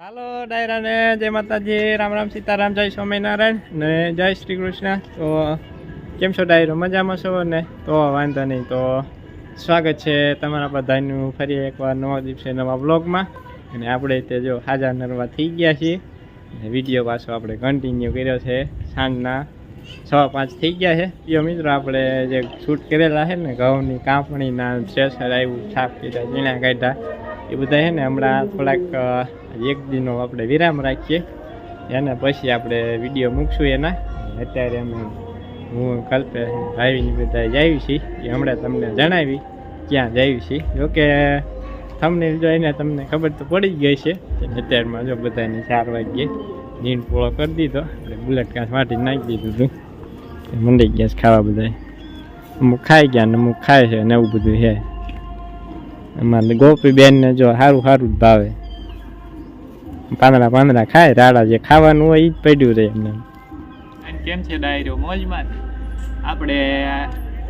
હાલો ડાયરાને જય માતાજી, રામ રામ, સીતારામ, જય સ્વામિનારાયણ ને જય શ્રી કૃષ્ણ. તો કેમ છો ડાયરો? મજામાં છો ને? તો વાંધો નહીં, તો સ્વાગત છે તમારા બધાનું ફરી એકવાર નવા દિવસે નવા બ્લોગમાં અને આપણે તે જો હાજર નરવા થઈ ગયા છીએ. અને વીડિયો પાછો આપણે કન્ટિન્યુ કર્યો છે. સાંજના સવા પાંચ થઈ ગયા છે. પ્રિય મિત્રો, આપણે જે શૂટ કરેલા છે ને, ઘઉંની કાપણીના થ્રેસર આવ્યું, છાપ કીધા, ઝીણા કાઢ્યા. એ બધા છે ને હમણાં થોડાક એક દિનનો આપણે વિરામ રાખીએ. એને પછી આપણે વીડિયો મૂકશું એના. અત્યારે અમે, હું, કલ્પે ભાઈની બધા જાવી છીએ. એ હમણાં તમને જણાવી ક્યાં જાવી છીએ. જોકે તમને જોઈને તમને ખબર તો પડી જ ગઈ છે. અત્યારમાં જો બધાને ચાર વાગ્યે નીંદ પોળો કરી દીધો. આપણે બુલેટ કાંસ વાટી નાખી દીધું હતું. મંડી ગયા છે ખાવા બધા અમુક ખાઈ ગયા ને અમુક ખાય છે ને એવું બધું છે. અમારે ગોપી બેનને જો સારું સારું જ ભાવે. પાંદડા પાંદડા ખાય રાડા જે ખાવાનું હોય એ જ પડ્યું રહે એમને. કેમ છે ડાયરો મોજમાં આપણે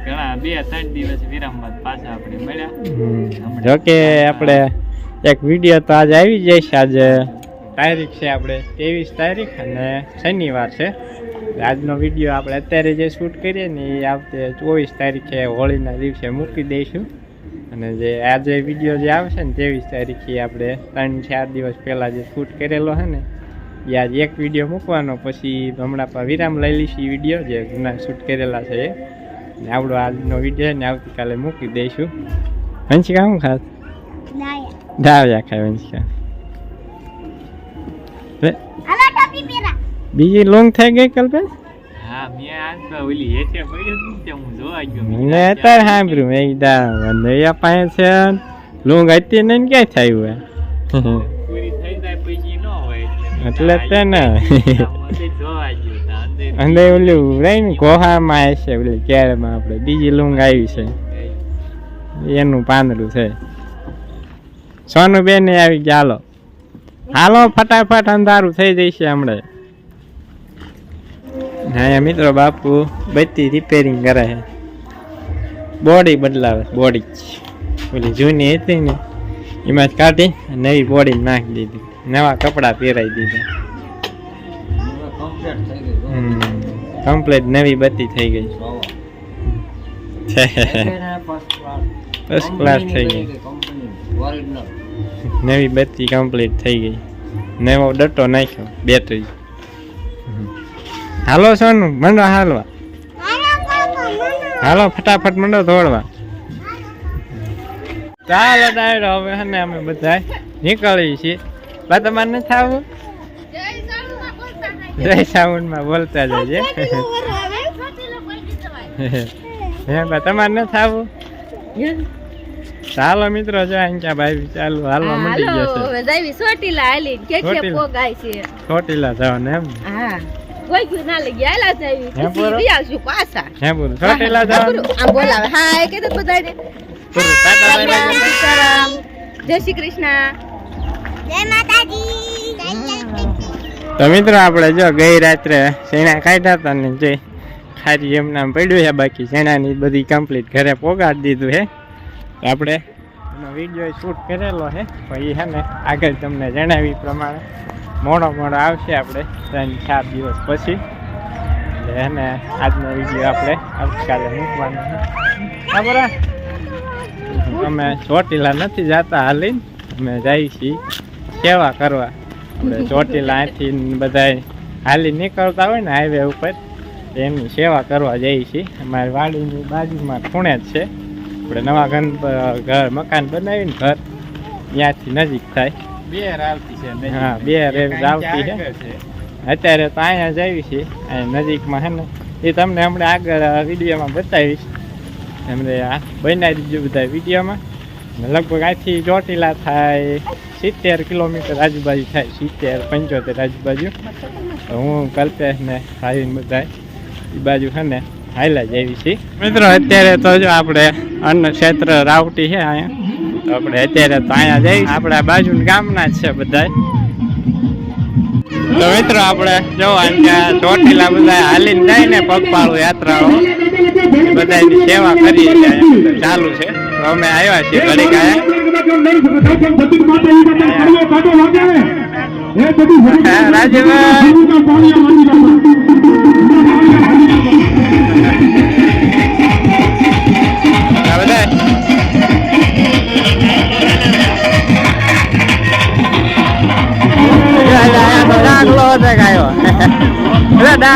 ઘણા બે ત્રણ દિવસ વિરામ બાદ પાછા આપણે મળ્યા. જોકે આપણે એક વીડિયો તો આજે આવી જાય છે આજે તારીખ છે આપણે ત્રેવીસ તારીખ અને શનિવાર છે. આજનો વીડિયો આપણે અત્યારે જે શૂટ કરીએ ને એ આવતે ચોવીસ તારીખે હોળીના દિવસે મૂકી દઈશું. અને જે આજે વીડિયો જે આવશે ને ત્રેવીસ તારીખે આપણે ત્રણ ચાર દિવસ પહેલાં જે શૂટ કરેલો છે ને એ આજે એક વીડિયો મૂકવાનો. પછી હમણાં પણ વિરામ લઈ લઈશું વીડિયો જે જૂના શૂટ કરેલા છે એ. ને આપણો આજનો વીડિયો ને આવતીકાલે મૂકી દઈશું. વંશિકા શું ખાસ? ડાવ્યા ખાય વંશિકા. બીજી લોંગ થઈ ગઈ કલ્પેશ? મેં અત્યારે સાંભળ્યું મેં કીધા વંદૈયા પાસે છે લોંગ હતી ને ક્યાં થયું હોય એટલે તે ને. અને ઓલું રહી ને ગોહામાં છે ઓલી કેળમાં આપણે બીજી લૂંગ આવી છે એનું પાંદડું છે સોનું બેન આવી ગયા હાલો હાલો ફટાફટ અંધારું થઈ જશે હમણાં હા મિત્રો બાપુ બધી રિપેરિંગ કરે છે. બોડી બદલાવે બોડી ઓલી જૂની હતી ને એમાં જ કાઢી નવી બોડી નાખી દીધી. નવા કપડાં પહેરાવી દીધા. કમ્પ્લીટ નવી બત્તી થઈ ગઈ. ફર્સ્ટ ક્લાસ થઈ ગઈ. નવી બત્તી કમ્પ્લીટ થઈ ગઈ. નવો ડટ્ટો નાખ્યો બેટરી હાલો સોનું મંડો હાલવા. હાલો ફટાફટ મંડો દોડવા ચાલો ડાયરો હવે અને અમે બધા નીકળીએ છીએ. બા તમારે નથી આવું જય સાઉન્ડમાં બોલતા જજે. હે બા તમારે નથી આવું ચાલો મિત્રો જો અહીં ક્યાં ભાઈ ચાલુ હાલવા મંડી ગયા છે સોટીલા હાલી કે કે પોગાય છે. ચોટીલા જવાનું એમ હા. કોઈ ગયું ના લઈ ગયા. જાવી હે, પછી આવશું પાછા. હે બોલું ચોટીલા જવાનું આમ બોલાવે. હાય કે તો બધાને જય મિત્રો આપણે જો ગઈ રાત્રે શેણા કાઢ્યા હતા ને જે ખારી એમના પડ્યું છે બાકી શેણાની બધી કમ્પ્લીટ ઘરે પોગાડી દીધું છે. આપણે એનો વીડિયો શૂટ કરેલો છે. પછી છે ને આગળ તમને જણાવી પ્રમાણે. મોડો મોડો આવશે આપણે, ત્રણ ચાર દિવસ પછી. એટલે એને આજનો વીડિયો આપણે આવતીકાલે મૂકવાનો ખબર અમે ચોટીલા નથી જતા હાલીને. અમે જઈએ છીએ સેવા કરવા. આપણે ચોટીલા અહીંથી બધા હાલી નીકળતા હોય ને હાઈવે ઉપર એમની સેવા કરવા જઈએ છીએ. અમારી વાડીની બાજુમાં ખૂણે જ છે. આપણે નવા ઘર ઘર, મકાન બનાવીને ઘર ત્યાંથી નજીક થાય. બે આવતી છે હા, બે રેલ આવતી છે. અત્યારે તો અહીંયા જ આવી છે અહીંયા નજીકમાં હે ને. એ તમને હમણાં આગળ વિડીયોમાં બતાવીશ. એમને આ બનાવી દીધું બધા વિડીયોમાં. લગભગ આથી ચોટીલા થાય સિત્તેર કિલોમીટર આજુબાજુ થાય. સિત્તેર પંચોતેર આજુબાજુ. તો હું કલ્પેશ ને ભાઈ બધા એ બાજુ છે ને હાઈલા આવી છે મિત્રો અત્યારે તો જો આપણે અન્ન ક્ષેત્ર રાવટી છે અહીંયા. આપણે અત્યારે તો અહીંયા જઈ, આપણા બાજુ ગામના જ છે બધા તો મિત્રો આપણે જોવાનું કે ચોટીલા બધા હાલીને જાય ને પગપાળું યાત્રાઓ બધાની સેવા કરીએ ચાલુ છે. અમે આવ્યા છીએ ઘડી આયા. રાજુભાઈ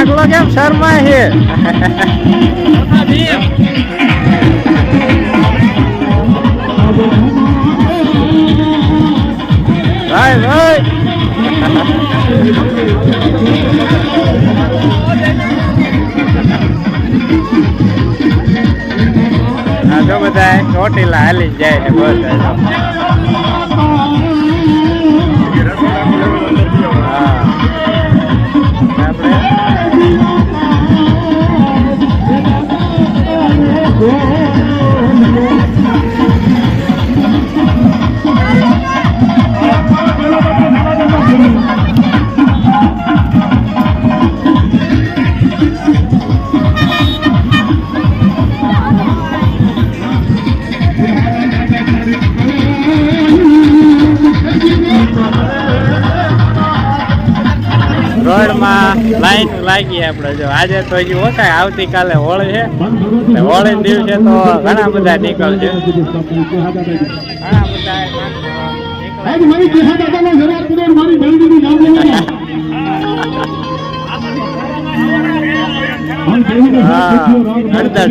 ડાકલો કેમ શર્મા છે ભાઈ ભાઈ આ તો બધા ચોટીલા હાલી જ જાય છે બધા લાઈન લાગી આપણે જો. આજે તો હજી ઓછા આવતીકાલે હોળી છે. હોળી દિવસે તો ઘણા બધા નીકળશે. ઘણા બધા. હા, હળદર.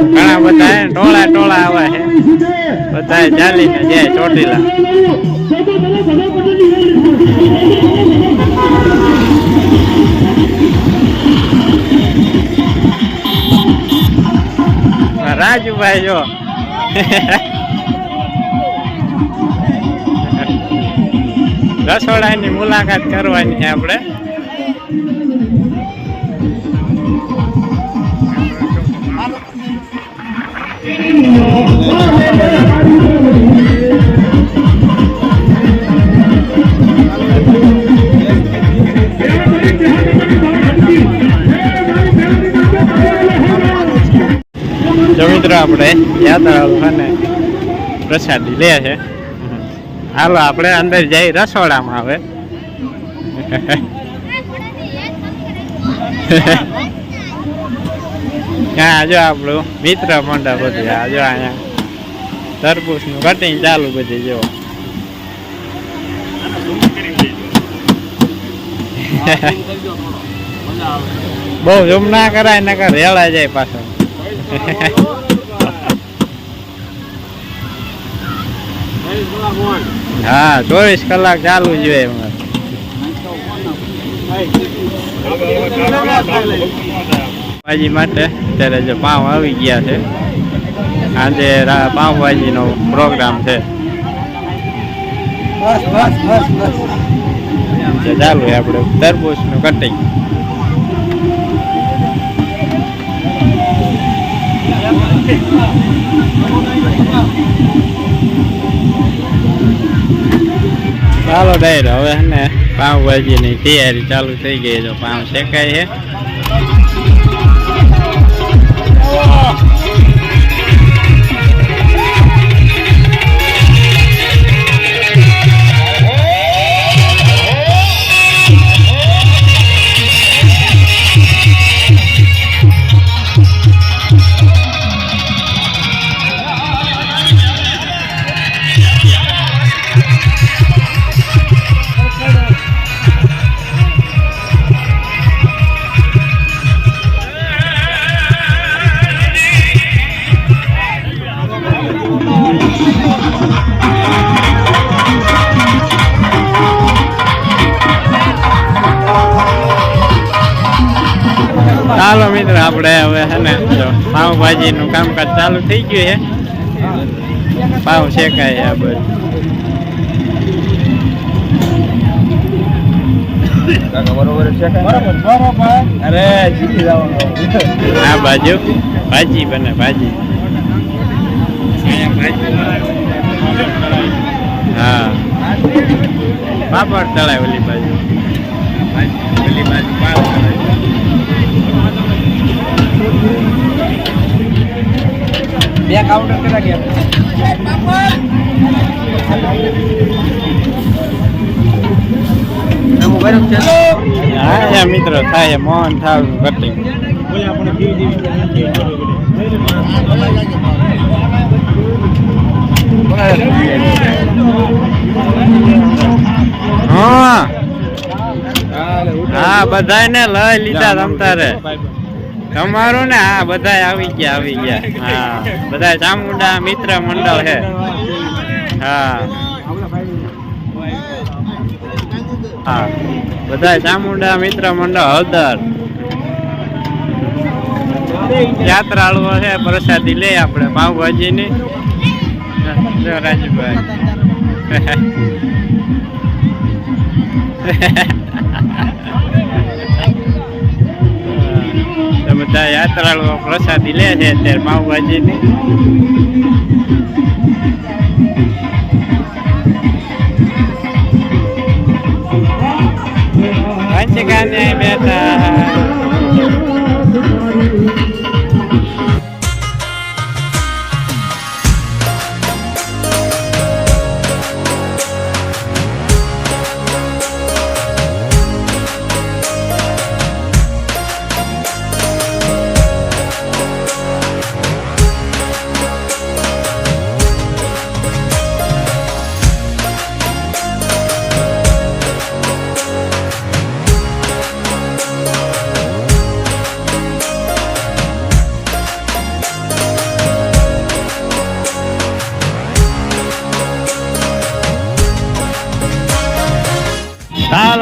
ઘણા બધા ટોળા ટોળા આવે છે. બધા ચાલીને જાય ચોટીલા. રાજુભાઈ જો. રસોડાની મુલાકાત કરવાની છે આપણે. મિત્રો આપણે યાત્રાળુ અને પ્રસાદી લે છે. હાલો, આપણે અંદર જઈ રસોડામાં આવે હા, જો આપણું મિત્ર મંડળ બધું આ જો અહીંયા. તરબૂચનું કટિંગ ચાલુ બધી જો બહુ ઝૂમ ના કરાય, નકર રેળા જાય પાછળ. હા, ચોવીસ કલાક ચાલુ જ હોય માટે અત્યારે જો પાવ આવી ગયા છે. આજે રા- પાવભાજીનો પ્રોગ્રામ છે. ચાલુ આપડે આપણે. તરબૂચનું કટિંગ ચાલો ડાયર હવે ને પાવભાજીની તૈયારી ચાલુ થઈ ગઈ છે. પાઉં શેકાય છે. આપણે હવે હે ને જો પાવભાજીનું કામકાજ ચાલુ થઈ ગયું છે. પાવ શેકાય આ બધું. અરે જીતી જવાનું. આ બાજુ ભાજી બને ભાજી. હા. પાપડ તળાય ઓલી બાજુ. બે કાઉન્ટર કેટલા ગયા હા મિત્ર થાય મોહન થાવ કટિંગ હા. હા બધાને લઈ લીધા તમ તારે. તમારું ને? હા બધા આવી ગયા આવી ગયા. હા બધા ચામુંડા મિત્ર મંડળ છે. હા. હા બધા ચામુંડા મિત્ર મંડળ, હળદર. યાત્રાળુઓ છે, પ્રસાદી લે આપણે પાવભાજી ની જો રાજુભાઈ. બધા યાત્રાળુઓ પ્રસાદી લે છે અત્યારે પાઉભાજીની ની પંચકાને બેઠા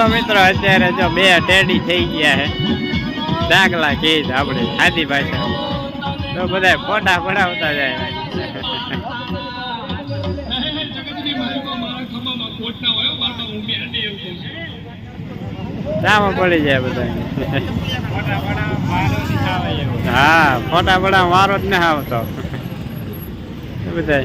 ચાલો મિત્રો, અત્યારે જો બે ટેડી થઈ ગયા છે. દાખલા કે આપણે સાદી ભાષા. તો બધા ફોટા પડાવતા જાય. શામાં પડી જાય બધા હા, ફોટા પડાવ મારો જ ને આવતો. બધા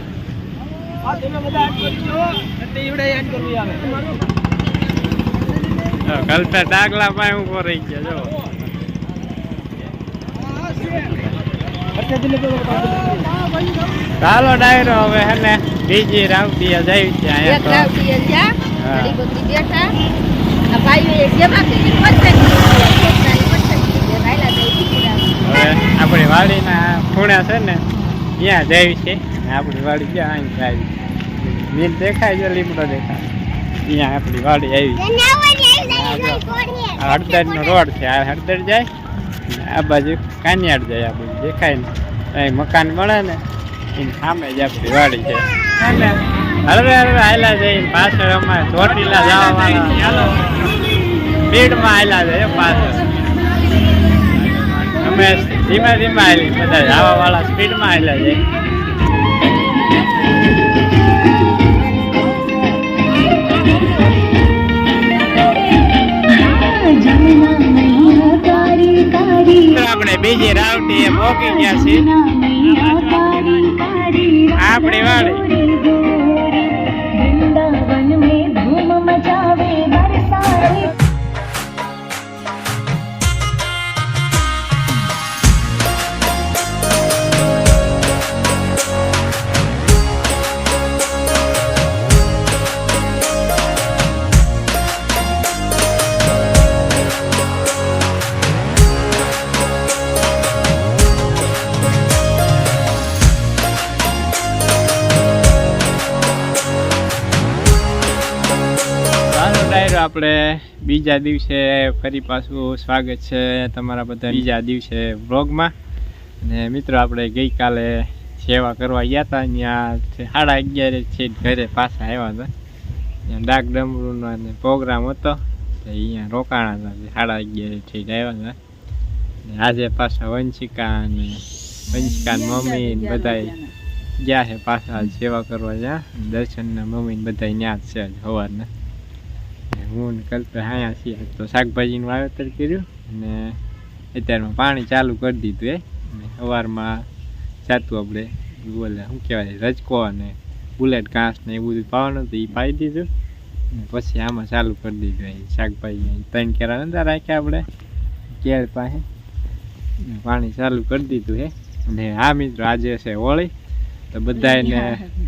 કલ્પે ડાગલા પાસે ઊભો રહી ગયો જો. ચાલો ડાયરો હવે હે ને બીજી રાવતી જઈ છે એક અહીંયા રાવટી જા હા. ઘડી બધી બેઠા. આ ભાઈ એક જેમ હવે આપણી વાડીના ખૂણા છે ને ત્યાં જઈ છે. આપણી વાડી ક્યાં અહીં આવી. નીલ દેખાય છે લીમડો દેખાય. ત્યાં આપણી વાડી આવી. હળદરનો રોડ છે. આ હળદર જાય આ બાજુ કાનિયાડ જાય આ બધું દેખાય ને. અહીં મકાન બને ને એની સામે જ આપણી વાડી છે. હળવે હળવે આયલા જઈને પાછળ અમારે ચોટીલા જવા ભીડમાં સ્પીડમાં હાયલા જાય પાછળ. અમે ધીમે ધીમે હાલી બધા જવા વાળા સ્પીડમાં હાયલા જાય. પોકી ગયા છીએ આપણે વાડી આપણે બીજા દિવસે ફરી પાછું સ્વાગત છે તમારા બધા બીજા દિવસે વ્લોગમાં. અને મિત્રો, આપણે ગઈકાલે સેવા કરવા ગયા હતા. ત્યાં સાડા અગિયારે છે, ઘરે પાછા આવ્યા હતા. ત્યાં ડાક ડમરૂનો પ્રોગ્રામ હતો. અહીંયા રોકાણા હતા સાડા અગિયારે છે આવ્યા હતા. આજે પાછા વંશિકા અને વંશિકા મમ્મી બધા ગયા છે પાછા સેવા કરવા જ્યાં દર્શન ને મમ્મી બધા ત્યાં જ છે સવારના ને હું કલ્પે અહીંયા છીએ તો શાકભાજીનું વાવેતર કર્યું અને અત્યારમાં પાણી ચાલુ કરી દીધું એ. અને સવારમાં જાતું આપણે બોલે શું કહેવાય, રજકો અને બુલેટ ઘાસ ને એ બધું પાવાનું હતું એ પાઈ દીધું. અને પછી આમાં ચાલુ કરી દીધું અહીં શાકભાજી. ત્રણ કેરા નતા રાખ્યા આપણે, કેળ પાસે. પાણી ચાલુ કરી દીધું હે. અને હા મિત્રો, આજે છે હોળી. તો બધાને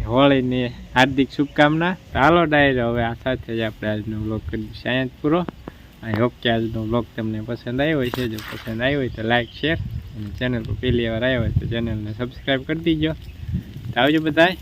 હોળીની હાર્દિક શુભકામના. હાલો ડાયરો, હવે આ સાથે જ આપણે આજનો બ્લોગ કરીશું સાયન્સ પૂરો. આઈ હોપ આજનો બ્લોગ તમને પસંદ આવ્યો હોય છે જો પસંદ આવ્યો હોય તો લાઈક શેર અને ચેનલ પર પહેલી વાર આવ્યો હોય તો ચેનલને સબસ્ક્રાઈબ કરી દીજો. આવજો બધાય.